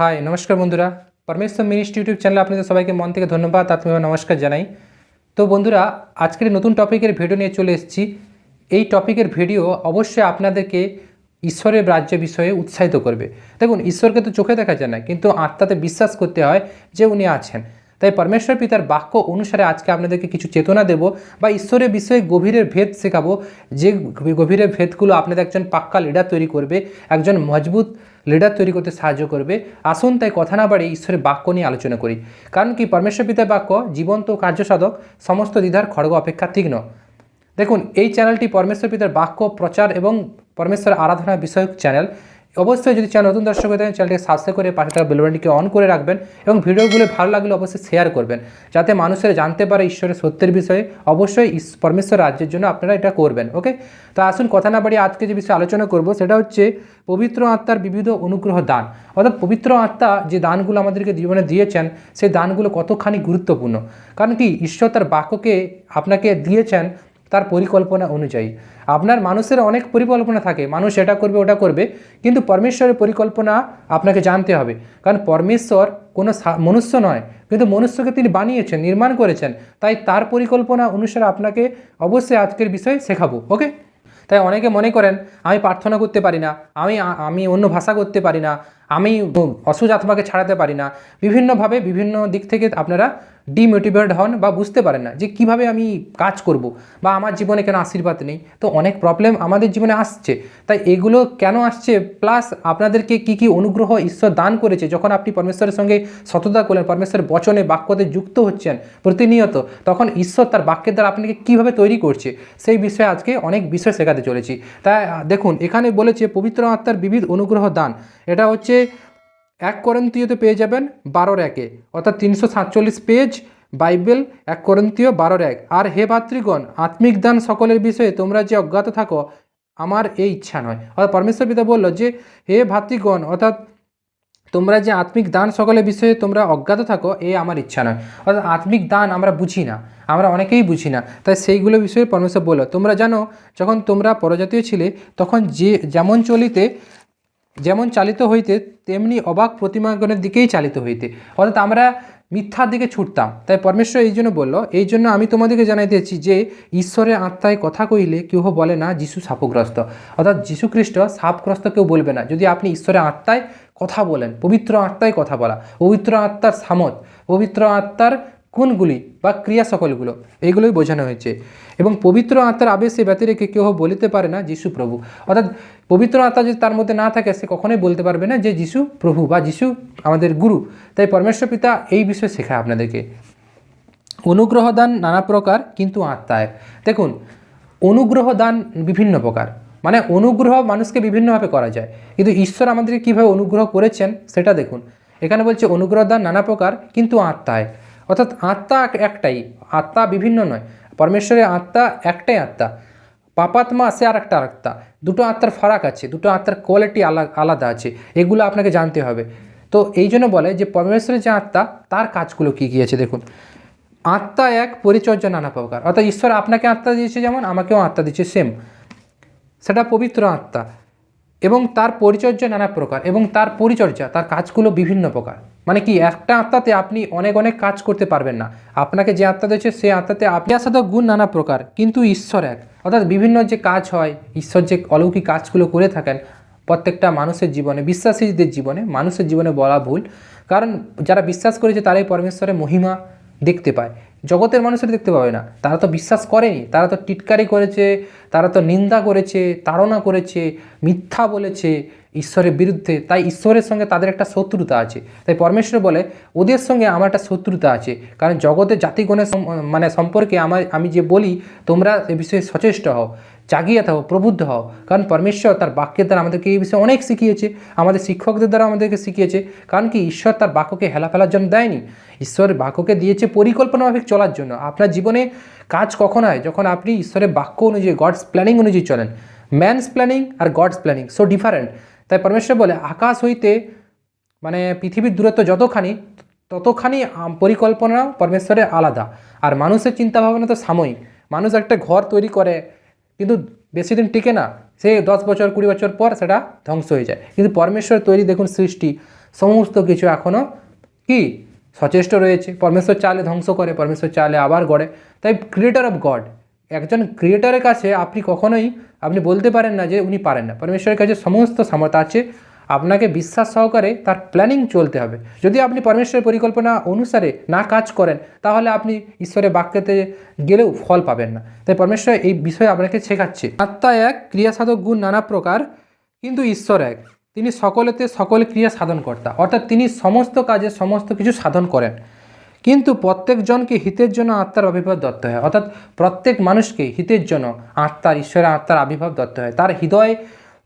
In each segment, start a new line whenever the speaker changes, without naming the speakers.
High নমস্কার বন্ধুরা। পরমেশ্বর মিনিস্ট ইউটিউব চ্যানেলে আপনাদের সবাইকে মন থেকে ধন্যবাদ আত্মীয় নমস্কার জানাই। তো বন্ধুরা, আজকের নতুন টপিকের ভিডিও নিয়ে চলে এসেছি। এই টপিকের ভিডিও অবশ্যই আপনাদেরকে ঈশ্বরের রাজ্য বিষয়ে উৎসাহিত করবে। দেখুন, ঈশ্বরকে তো চোখে দেখা যায় না, কিন্তু আত্মাতে বিশ্বাস করতে হয় যে উনি আছেন। তাই পরমেশ্বর পিতার বাক্য অনুসারে আজকে আপনাদেরকে কিছু চেতনা দেব বা ঈশ্বরের বিষয়ে গভীরের ভেদ শেখাবো। যে গভীরের ভেদগুলো আপনাদের একজন পাক্কা লিডার তৈরি করবে, একজন মজবুত লিডার তৈরি করতে সাহায্য করবে। আসুন তাই কথা না বাড়িয়ে ঈশ্বরের বাক্য নিয়ে আলোচনা করি। কারণ কি পরমেশ্বর পিতার বাক্য, জীবন্ত কার্যসাধক, সমস্ত দ্বিধার খড়গ অপেক্ষা তীক্ষ্ণ। দেখুন, এই চ্যানেলটি পরমেশ্বর পিতার বাক্য, প্রচার এবং পরমেশ্বর আরাধনা বিষয়ক চ্যানেল অবশ্যই যদি চ্যানেল নতুন দর্শক হয়ে থাকেন, চ্যানেলটিকে সাবস্ক্রাইব করে পাশে থাকা বেলবানটিকে অন করে রাখবেন এবং ভিডিওগুলো ভালো লাগলে অবশ্যই শেয়ার করবেন, যাতে মানুষেরা জানতে পারে ঈশ্বরের সত্যের বিষয়ে। অবশ্যই পরমেশ্বর রাজ্যের জন্য আপনারা এটা করবেন ওকে তো আসুন কথা না বাড়িয়ে আজকে যে বিষয়ে আলোচনা করব, সেটা হচ্ছে পবিত্র আত্মার বিবিধ অনুগ্রহ দান। অর্থাৎ পবিত্র আত্মা যে দানগুলো আমাদেরকে জীবনে দিয়েছেন, সেই দানগুলো কতখানি গুরুত্বপূর্ণ? কারণ কি, ঈশ্বর তার বাক্যকে আপনাকে দিয়েছেন তার পরিকল্পনা অনুযায়ী। আপনার মানুষের অনেক পরিকল্পনা থাকে, মানুষ এটা করবে, ওটা করবে, কিন্তু পরমেশ্বরের পরিকল্পনা আপনাকে জানতে হবে। কারণ পরমেশ্বর কোনো মনুষ্য নয়, কিন্তু মনুষ্যকে তিনি বানিয়েছেন, নির্মাণ করেছেন। তাই তার পরিকল্পনা অনুসারে আপনাকে অবশ্যই আজকের বিষয়ে শেখাবো, ওকে? তাই অনেকে মনে করেন, আমি প্রার্থনা করতে পারি না, আমি আমি অন্য ভাষা করতে পারি না আমি অসুজ আত্মাকে ছাড়াতে পারি না। বিভিন্নভাবে বিভিন্ন দিক থেকে আপনারা ডিমোটিভেট হন বা বুঝতে পারেন না যে কীভাবে আমি কাজ করব বা আমার জীবনে কেন আশীর্বাদ নেই। তো অনেক প্রবলেম আমাদের জীবনে আসছে। তাই এগুলো কেন আসছে? প্লাস আপনাদেরকে কি কি অনুগ্রহ ঈশ্বর দান করেছে? যখন আপনি পরমেশ্বরের সঙ্গে সততা করলেন, পরমেশ্বরের বচনে বাক্যতে যুক্ত হচ্ছেন প্রতিনিয়ত, তখন ঈশ্বর তার বাক্যের দ্বারা আপনাকে কীভাবে তৈরি করছে? সেই বিষয়ে আজকে অনেক বিষয় শেখাতে চলেছি। তাই দেখুন, এখানে বলেছে, পবিত্র আত্মার বিবিধ অনুগ্রহ দান। এটা হচ্ছে এক করন্তীয়তে পেয়ে যাবেন বারোর একে। অর্থাৎ তিনশো সাতচল্লিশ পেজ বাইবেল, এক করন্তীয় বারোর এক। আর হে ভাতৃগণ, আত্মিক দান সকলের বিষয়ে তোমরা যে অজ্ঞাত থাকো, আমার এই ইচ্ছা নয়। অর্থাৎ পরমেশ্বর পিতা বলল যে, হে ভাতৃগণ, অর্থাৎ তোমরা যে আত্মিক দান সকলের বিষয়ে তোমরা অজ্ঞাত থাকো, এ আমার ইচ্ছা নয়। অর্থাৎ আত্মিক দান আমরা বুঝি না, আমরা অনেকেই বুঝি না। তাই সেইগুলো বিষয়ে পরমেশ্বর বলল, তোমরা জানো, যখন তোমরা পরজাতীয় ছিলে, তখন যে যেমন চলিতে যেমন চালিত হইতে, তেমনি অবাক প্রতিমাগণের দিকেই চালিত হইতে। অর্থাৎ আমরা মিথ্যার দিকে ছুটতাম। তাই পরমেশ্বর এই জন্য বলল, এই জন্য আমি তোমাদেরকে জানাইতেছি যে, ঈশ্বরের আত্মায় কথা কইলে কেউ বলে না, যিশু সাপগ্রস্ত। অর্থাৎ যিশু খ্রিস্ট সাপগ্রস্ত কেউ বলবে না। যদি আপনি ঈশ্বরের আত্মায় কথা বলেন, পবিত্র আত্মায় কথা বলা, পবিত্র আত্মার সামত, পবিত্র আত্মার কোনগুলি বা ক্রিয়া সকলগুলো? এইগুলোই বোঝানো হয়েছে। এবং পবিত্র আত্মার আবেশে ব্যতি রেখে কেউ বলিতে পারে না যিশু প্রভু। অর্থাৎ পবিত্র আত্মা যদি তার মধ্যে না থাকে, সে কখনোই বলতে পারবে না যে যিশু প্রভু বা যিশু আমাদের গুরু। তাই পরমেশ্বর পিতা এই বিষয়ে শেখায় আপনাদেরকে। অনুগ্রহ দান নানা প্রকার, কিন্তু আত্মায়। দেখুন, অনুগ্রহ দান বিভিন্ন প্রকার। মানে অনুগ্রহ মানুষকে বিভিন্নভাবে করা যায়। কিন্তু ঈশ্বর আমাদেরকে কীভাবে অনুগ্রহ করেছেন, সেটা দেখুন। এখানে বলছে, অনুগ্রহ দান নানা প্রকার, কিন্তু আত্মায়। অর্থাৎ আত্মা এক- একটাই, আত্মা বিভিন্ন নয়। পরমেশ্বরের আত্মা একটাই আত্মা। পাপাত্মা সে আর একটা আত্মা। দুটো আত্মার ফারাক আছে, দুটো আত্মার কোয়ালিটি আলাদা আছে। এগুলো আপনাকে জানতে হবে। তো এই জন্য বলে যে পরমেশ্বরের যে আত্মা, তার কাজগুলো কী কী আছে দেখুন। আত্মা এক, পরিচর্যা নানা প্রকার। অর্থাৎ ঈশ্বর আপনাকে আত্মা দিয়েছে যেমন, আমাকেও আত্মা দিচ্ছে সেম সেটা পবিত্র আত্মা। এবং তার পরিচর্যা নানা প্রকার এবং তার পরিচর্যা, তার কাজগুলো বিভিন্ন প্রকার। মানে কি, একটা আত্মাতে আপনি অনেক অনেক কাজ করতে পারবেন না। আপনাকে যে আত্মা দিয়েছে সেই আত্মাতে আপনি সাথে গুণ নানা প্রকার, কিন্তু ঈশ্বর এক। অর্থাৎ বিভিন্ন যে কাজ হয়, ঈশ্বর যে অলৌকিক কাজগুলো করে থাকেন, প্রত্যেকটা মানুষের জীবনে, বিশ্বাসীদের জীবনে, মানুষের জীবনে বলা ভুল। কারণ যারা বিশ্বাস করেছে, তারাই পরমেশ্বরের মহিমা দেখতে পায়। জগতের মানুষের দেখতে পাবে না। তারা তো বিশ্বাস করেনি, তারা তো টিটকারি করেছে, তারা তো নিন্দা করেছে, তাড়না করেছে, মিথ্যা বলেছে ঈশ্বরের বিরুদ্ধে। তাই ঈশ্বরের সঙ্গে তাদের একটা শত্রুতা আছে। তাই পরমেশ্বর বলে, ওদের সঙ্গে আমার একটা শত্রুতা আছে। কারণ জগতের জাতিগণের মানে সম্পর্কে আমার আমি যে বলি, তোমরা এ বিষয়ে সচেষ্ট হও। জাগিয়ে থাকো, প্রবুদ্ধ হও। কারণ পরমেশ্বর তার বাক্যের দ্বারা আমাদেরকে এই বিষয়ে অনেক শিখিয়েছে। আমাদের শিক্ষকদের দ্বারা আমাদেরকে শিখিয়েছে। কারণ কি? ঈশ্বর তার বাক্যকে হেলা ফেলার জন্য দেয়নি। ঈশ্বরের বাক্যকে দিয়েছে পরিকল্পনাভাবে চলার জন্য। আপনার জীবনে কাজ কখন হয়? যখন আপনি ঈশ্বরের বাক্য অনুযায়ী গডস প্ল্যানিং অনুযায়ী চলেন। ম্যানস প্ল্যানিং আর গডস প্ল্যানিং সো ডিফারেন্ট তাই পরমেশ্বর বলে, আকাশ হইতে মানে পৃথিবীর দূরত্ব যতখানি, ততখানি পরিকল্পনা পরমেশ্বরের আলাদা। আর মানুষের চিন্তা ভাবনা তো সাময়িক। মানুষ একটা ঘর তৈরি করে কিন্তু বেশি দিন টিকে না সে দশ বছর, কুড়ি বছর পর সেটা ধ্বংস হয়ে যায়। কিন্তু পরমেশ্বর তৈরি দেখুন সৃষ্টি, সমস্ত কিছু এখনও কি? সচেষ্ট রয়েছে। পরমেশ্বর চালে ধ্বংস করে, পরমেশ্বর চালে আবার গড়ে। তাই ক্রিয়েটার অফ গড একজন ক্রিয়েটারের কাছে আপনি কখনোই, আপনি বলতে পারেন না যে উনি পারেন না। পরমেশ্বরের কাছে সমস্ত সামর্থ্য আছে আপনাকে বিশ্বাস সহকারে তার প্ল্যানিং চলতে হবে। যদি আপনি পরমেশ্বরের পরিকল্পনা অনুসারে না কাজ করেন, তাহলে আপনি ঈশ্বরের বাক্যতে গেলেও ফল পাবেন না। তাই পরমেশ্বর এই বিষয়ে আপনাকে শেখাচ্ছে। আত্মা এক, ক্রিয়াসাধক গুণ নানা প্রকার, কিন্তু ঈশ্বর এক। তিনি সকলেতে সকল ক্রিয়া সাধন কর্তা। অর্থাৎ তিনি সমস্ত কাজে সমস্ত কিছু সাধন করেন। কিন্তু প্রত্যেকজনকে হিতের জন্য আত্মার আবির্ভাব দত্ত হয়। অর্থাৎ প্রত্যেক মানুষকে হিতের জন্য আত্মার, ঈশ্বরের আত্মার আবির্ভাব দত্ত হয়। তার হৃদয়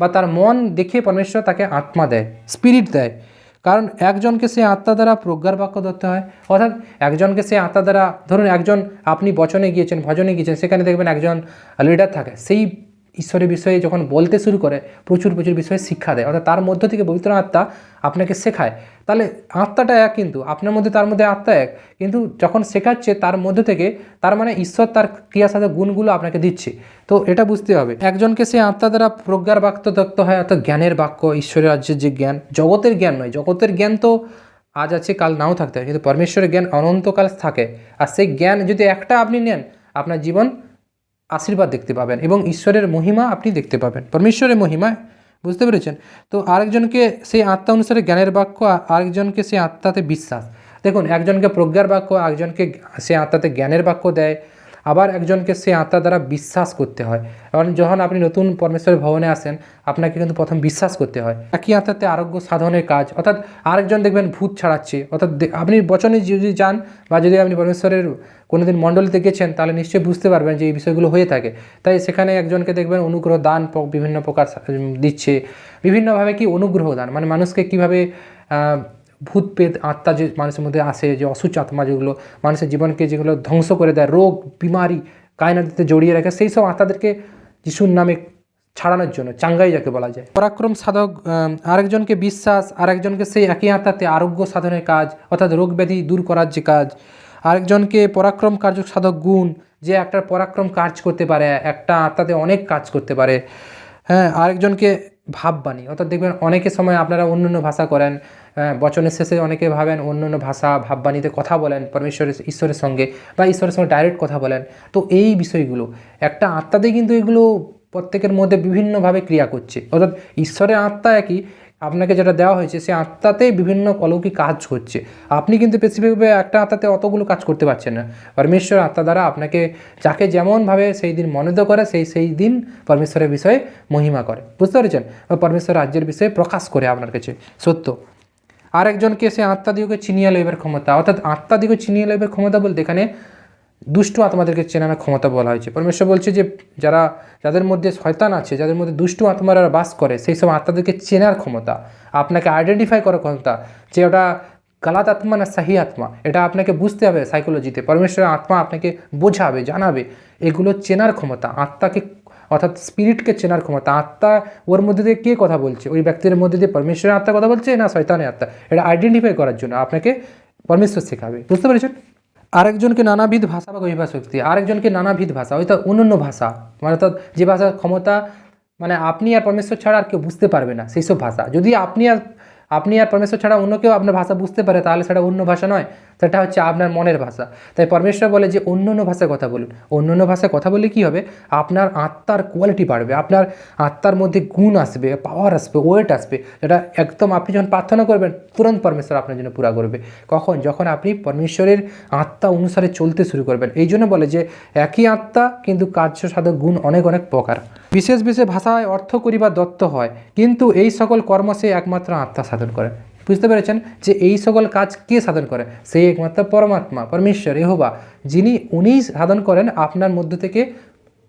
বা তার মন দেখে পরমেশ্বর তাকে আত্মা দেয় স্পিরিট দেয়। কারণ একজনকে সে আত্মা দ্বারা প্রজ্ঞার বাক্য ধরতে হয়, অর্থাৎ একজনকে সে আত্মা দ্বারা, ধরুন একজন আপনি বচনে গিয়েছেন, ভজনে গিয়েছেন, সেখানে দেখবেন একজন লিডার থাকে, সেই ঈশ্বরের বিষয়ে যখন বলতে শুরু করে, প্রচুর প্রচুর বিষয়ে শিক্ষা দেয়। অর্থাৎ তার মধ্য থেকে পবিত্র আত্মা আপনাকে শেখায়। তাহলে আত্মাটা এক কিন্তু, আপনার মধ্যে তার মধ্যে আত্মা এক। কিন্তু যখন শেখাচ্ছে, তার মধ্য থেকে তার মানে ঈশ্বর তার ক্রিয়ার সাথে গুণগুলো আপনাকে দিচ্ছে। তো এটা বুঝতে হবে। একজনকে সে আত্মা দ্বারা প্রজ্ঞার বাক্য দত্ত হয়, অর্থাৎ জ্ঞানের বাক্য, ঈশ্বরের রাজ্যের যে জ্ঞান, জগতের জ্ঞান নয়। জগতের জ্ঞান তো আজ আছে, কাল নাও থাকতে হয়। কিন্তু পরমেশ্বরের জ্ঞান অনন্তকাল থাকে। আর সেই জ্ঞান যদি একটা আপনি নেন, আপনার জীবন আশীর্বাদ দেখতে পাবেন এবং ঈশ্বরের মহিমা আপনি দেখতে পাবেন। পরমেশ্বরের মহিমা, বুঝতে পেরেছেন? তো আরেকজনকে সেই আত্মা অনুসারে জ্ঞানের বাক্য আর আরেকজনকে সেই আত্মাতে বিশ্বাস। দেখুন, একজনকে প্রজ্ঞার বাক্য একজনকে সে আত্মাতে জ্ঞানের বাক্য দেয়। আবার একজনকে সে আত্মা দ্বারা বিশ্বাস করতে হয়। কারণ যখন আপনি নতুন পরমেশ্বরের ভবনে আসেন, আপনাকে কিন্তু প্রথম বিশ্বাস করতে হয়। একই আত্মাতে আরোগ্য সাধনের কাজ, অর্থাৎ আরেকজন দেখবেন ভূত ছাড়াচ্ছে। অর্থাৎ আপনি বচনে যদি যান বা যদি আপনি পরমেশ্বরের কোনোদিন মণ্ডলীতে গেছেন, তাহলে নিশ্চয়ই বুঝতে পারবেন যে এই বিষয়গুলো হয়ে থাকে। তাই সেখানে একজনকে দেখবেন অনুগ্রহ দান বিভিন্ন প্রকার দিচ্ছে। বিভিন্নভাবে কি অনুগ্রহ দান? মানে মানুষকে কীভাবে ভূত পেত আত্মা যে মানুষের মধ্যে আসে, যে অসুচ আত্মা যেগুলো, মানুষের জীবনকে যেগুলো ধ্বংস করে দেয়, রোগ, বিমারি কায়নাতিতে জড়িয়ে রাখে, সেই সব আত্মাদেরকে যিশুর নামে ছাড়ানোর জন্য, চাঙ্গাই যাকে বলা যায়। পরাক্রম সাধক আরেকজনকে বিশ্বাস, আরেকজনকে সেই একই আত্মাতে আরোগ্য সাধনের কাজ, অর্থাৎ রোগ ব্যাধি দূর করার যে কাজ। আরেকজনকে পরাক্রম কার্য সাধক গুণ, যে একটা পরাক্রম কাজ করতে পারে, একটা আত্মাতে অনেক কাজ করতে পারে। হ্যাঁ আরেকজনকে ভাববাণী। অর্থাৎ দেখবেন অনেকের সময় আপনারা অন্য অন্য ভাষা করেন বচনের শেষে অনেকে ভাবেন অন্য অন্য ভাষা ভাববাণীতে কথা বলেন, পরমেশ্বরের, ঈশ্বরের সঙ্গে বা ঈশ্বরের সঙ্গে ডাইরেক্ট কথা বলেন। তো এই বিষয়গুলো, একটা আত্মাতে কিন্তু এগুলো প্রত্যেকের মধ্যে বিভিন্নভাবে ক্রিয়া করছে। অর্থাৎ ঈশ্বরের আত্মা একই আপনাকে যেটা দেওয়া হয়েছে, সে আত্মাতেই বিভিন্ন অলৌকিক কাজ হচ্ছে। আপনি কিন্তু স্পেসিফিকভাবে একটা আত্মাতে অতগুলো কাজ করতে পারছেন না। পরমেশ্বর আত্মা দ্বারা আপনাকে যাকে যেমনভাবে সেই দিন মনোনীত করে, সেই সেই দিন পরমেশ্বরের বিষয়ে মহিমা করে। বুঝতে পেরেছেন? পরমেশ্বর রাজ্যের বিষয়ে প্রকাশ করে আপনার কাছে। সত্য। আরেকজনকে সে আত্মাদিগকে চিনিয়ে লইবার ক্ষমতা, অর্থাৎ আত্মাদিগকে চিনিয়ে লইবার ক্ষমতা বলতে এখানে দুষ্ট আত্মাদেরকে চেনানোর ক্ষমতা বলা হয়েছে। পরমেশ্বর বলছে যে, যারা, যাদের মধ্যে শয়তান আছে, যাদের মধ্যে দুষ্ট আত্মারা বাস করে, সেই সব আত্মাদেরকে চেনার ক্ষমতা, আপনাকে আইডেন্টিফাই করার ক্ষমতা, যে ওটা গালাত আত্মা না সাহি আত্মা, এটা আপনাকে বুঝতে হবে সাইকোলজিতে পরমেশ্বরের আত্মা আপনাকে বোঝাবে, জানাবে, এগুলো চেনার ক্ষমতা, আত্মাকে, অর্থাৎ স্পিরিটকে চেনার ক্ষমতা। আত্মা ওর মধ্যে দিয়ে কে কথা বলছে? ওই ব্যক্তির মধ্যে দিয়ে পরমেশ্বরের আত্মা কথা বলছে না শয়তানের আত্মা? এটা আইডেন্টিফাই করার জন্য আপনাকে পরমেশ্বর শেখাবে। বুঝতে পেরেছেন? আরেকজনকে নানাবিধ ভাষা বা কবিভা শক্তি আরেকজনকে নানাবিধ ভাষা অর্থাৎ অন্যান্য ভাষা মানে অর্থাৎ যে ভাষার ক্ষমতা মানে আপনি আর পরমেশ্বর ছাড়া আর কেউ বুঝতে পারবে না সেই সব ভাষা। যদি আপনি আর আপনি আর পরমেশ্বর ছাড়া অন্য কেউ আপনার ভাষা বুঝতে পারে, তাহলে সেটা অন্য ভাষা নয়। সেটা হচ্ছে আপনার মনের ভাষা। তাই পরমেশ্বর বলে যে, অন্য অন্য ভাষায় কথা বলুন। অন্য অন্য ভাষায় কথা বললে কী হবে? আপনার আত্মার কোয়ালিটি বাড়বে, আপনার আত্মার মধ্যে গুণ আসবে পাওয়ার আসবে ওয়েট আসবে। যেটা একদম আপনি যখন প্রার্থনা করবেন, তুরন্ত পরমেশ্বর আপনার জন্য পুরা করবে। কখন? যখন আপনি পরমেশ্বরের আত্মা অনুসারে চলতে শুরু করবেন। এই জন্য বলে যে, একই আত্মা, কিন্তু কার্য সাধক গুণ অনেক অনেক প্রকার। বিশেষ বিশেষ ভাষায় অর্থ করিবা দত্ত হয়, কিন্তু এই সকল কর্ম সে একমাত্র আত্মা সাধন করে। বুঝতে পেরেছেন যে এই সকল কাজ কে সাধন করে? সেই একমাত্র পরমাত্মা, পরমেশ্বর এহোবা যিনি উনিই সাধন করেন আপনার মধ্য থেকে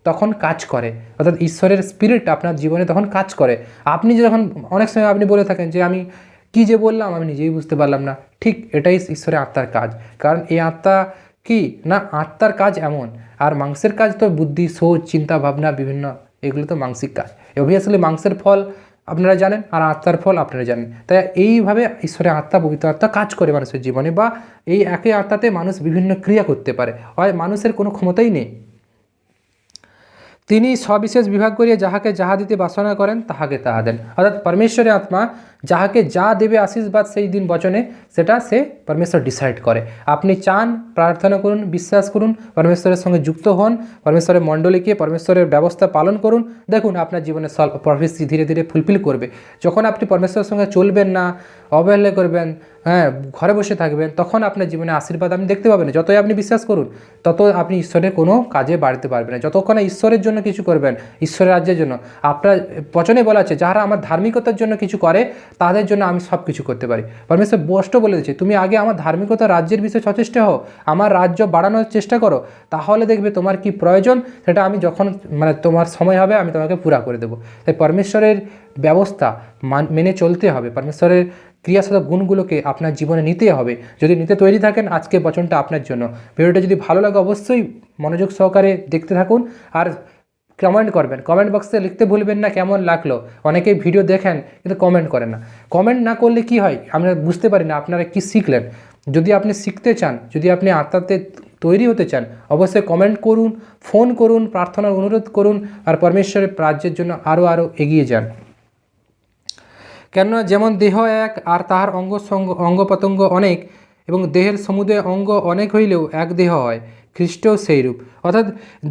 তখন কাজ করে। অর্থাৎ ঈশ্বরের স্পিরিট আপনার জীবনে তখন কাজ করে। আপনি যখন, অনেক সময় আপনি বলে থাকেন যে আমি কি যে বললাম, আমি নিজেই বুঝতে পারলাম না। ঠিক এটাই ঈশ্বরের আত্মার কাজ। কারণ এই আত্মা কি? না, আত্মার কাজ এমন। আর মাংসের কাজ তো বুদ্ধি সোচ চিন্তা, ভাবনা, বিভিন্ন, এগুলো তো মাংসিক কাজ। অবভিয়াসলি মাংসের ফল আপনারা জানেন আর আত্মার ফল আপনারা জানেন। তাই এইভাবে ঈশ্বরের আত্মা, পবিত্র আত্মা কাজ করে মানুষের জীবনে বা এই একই আত্মাতে মানুষ বিভিন্ন ক্রিয়া করতে পারে। হয় মানুষের কোনো ক্ষমতাই নেই। তিনি সবিশেষ বিভাগ করিয়া যাহাকে যাহা দিতে বাসনা করেন, তাহাকে তাহা দেন। অর্থাৎ পরমেশ্বরের আত্মা যাহাকে যা দেবে আশীর্বাদ সেই দিন বচনে, সেটা সে পরমেশ্বর ডিসাইড করে। আপনি চান, প্রার্থনা করুন, বিশ্বাস করুন, পরমেশ্বরের সঙ্গে যুক্ত হন, পরমেশ্বরের মণ্ডলীকে পরমেশ্বরের ব্যবস্থা পালন করুন। দেখুন, আপনার জীবনে সল প্রফেসি ধীরে ধীরে ফুলফিল করবে। যখন আপনি পরমেশ্বরের সঙ্গে চলবেন না, অবহেলা করবেন হ্যাঁ ঘরে বসে থাকবেন, তখন আপনার জীবনে আশীর্বাদ আপনি দেখতে পাবেন। যতই আপনি বিশ্বাস করুন তত আপনি ঈশ্বরের কোনো কাজে বাড়তে পারবেন না। যতক্ষণ ঈশ্বরের জন্য কিছু করবেন, ঈশ্বরের রাজ্যের জন্য। আপনার বচনে বলা আছে যারা আমার ধার্মিকতার জন্য কিছু করে তাদের জন্য আমি সব কিছু করতে পারি। পরমেশ্বর স্পষ্ট বলে দিচ্ছে তুমি আগে আমার ধার্মিকতা রাজ্যের বিষয়ে সচেষ্ট হও, আমার রাজ্য বাড়ানোর চেষ্টা করো। তাহলে দেখবে তোমার কি প্রয়োজন, সেটা আমি যখন মানে তোমার সময় হবে, আমি তোমাকে পুরা করে দেবো। তাই পরমেশ্বরের ব্যবস্থা মান- চলতে হবে। পরমেশ্বরের ক্রিয়াশীল গুণগুলোকে আপনার জীবনে নিতে হবে। যদি নিতে তৈরি থাকেন আজকে বচনটা আপনার জন্য। ভিডিওটা যদি ভালো লাগে, অবশ্যই মনোযোগ সহকারে দেখতে থাকুন। আর কমেন্ট করবেন। কমেন্ট বক্সে লিখতে ভুলবেন না কেমন লাগল। অনেকেই ভিডিও দেখেন, কিন্তু কমেন্ট করেন না। কমেন্ট না করলে কি হয়? আমরা বুঝতে পারি না আপনারা কি শিখলেন। যদি আপনি শিখতে চান, যদি আপনি আত্মাতে তৈরি হতে চান, অবশ্যই কমেন্ট করুন ফোন করুন প্রার্থনার অনুরোধ করুন, আর পরমেশ্বরের রাজ্যের জন্য আরও আরও এগিয়ে যান। কেননা যেমন দেহ এক, আর তাহার অঙ্গ অঙ্গ প্রত্যঙ্গ অনেক, এবং দেহের সমুদয় অঙ্গ অনেক হইলেও এক দেহ হয়, খ্রিস্টও সেইরূপ। অর্থাৎ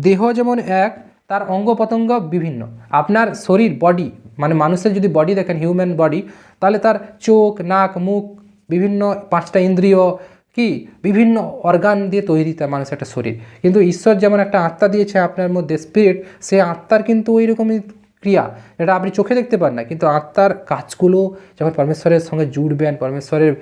দেহ যেমন এক তার অঙ্গ প্রত্যঙ্গ বিভিন্ন। আপনার শরীর বডি মানে মানুষের যদি বডি দেখেন হিউম্যান বডি তাহলে তার চোখ, নাক, মুখ, বিভিন্ন পাঁচটা ইন্দ্রিয়, কি? বিভিন্ন অর্গান দিয়ে তৈরি তার মানুষের একটা শরীর। কিন্তু ঈশ্বর যেমন একটা আত্মা দিয়েছে আপনার মধ্যে স্পিরিট সে আত্মার কিন্তু ওই রকমই ক্রিয়া এটা আপনি চোখে দেখতে পান না, কিন্তু আত্মার কাজগুলো যখন পরমেশ্বরের সঙ্গে জুড়বেন, পরমেশ্বরের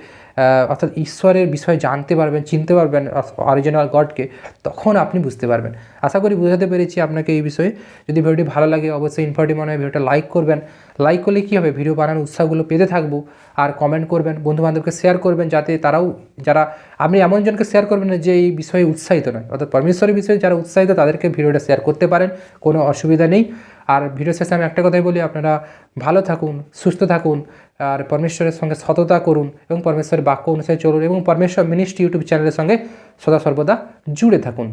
অর্থাৎ ঈশ্বরের বিষয়ে জানতে পারবেন, চিনতে পারবেন অরিজিনাল গডকে, তখন আপনি বুঝতে পারবেন। আশা করি বোঝাতে পেরেছি আপনাকে এই বিষয়ে। যদি ভিডিওটি ভালো লাগে, অবশ্যই ইনফর্টি মনে হয় ভিডিওটা লাইক করবেন। লাইক করলে কী হবে? ভিডিও বানানোর উৎসাহগুলো পেতে থাকব। আর কমেন্ট করবেন, বন্ধুবান্ধবকে শেয়ার করবেন, যাতে তারাও, যারা, আপনি এমন জনকে শেয়ার করবেন না যে এই বিষয়ে উৎসাহিত নয়। অর্থাৎ পরমেশ্বরের বিষয়ে যারা উৎসাহিত, তাদেরকে ভিডিওটা শেয়ার করতে পারেন, কোনো অসুবিধা নেই। আর ভিডিও শেষে আমি একটা কথাই বলি, আপনারা ভালো থাকুন, সুস্থ থাকুন, আর পরমেশ্বরের সঙ্গে সততা করুন এবং পরমেশ্বরের বাক্য অনুসারে চলুন এবং পরমেশ্বর মিনিস্ট্রি ইউটিউব চ্যানেলের সঙ্গে সদা সর্বদা জুড়ে থাকুন।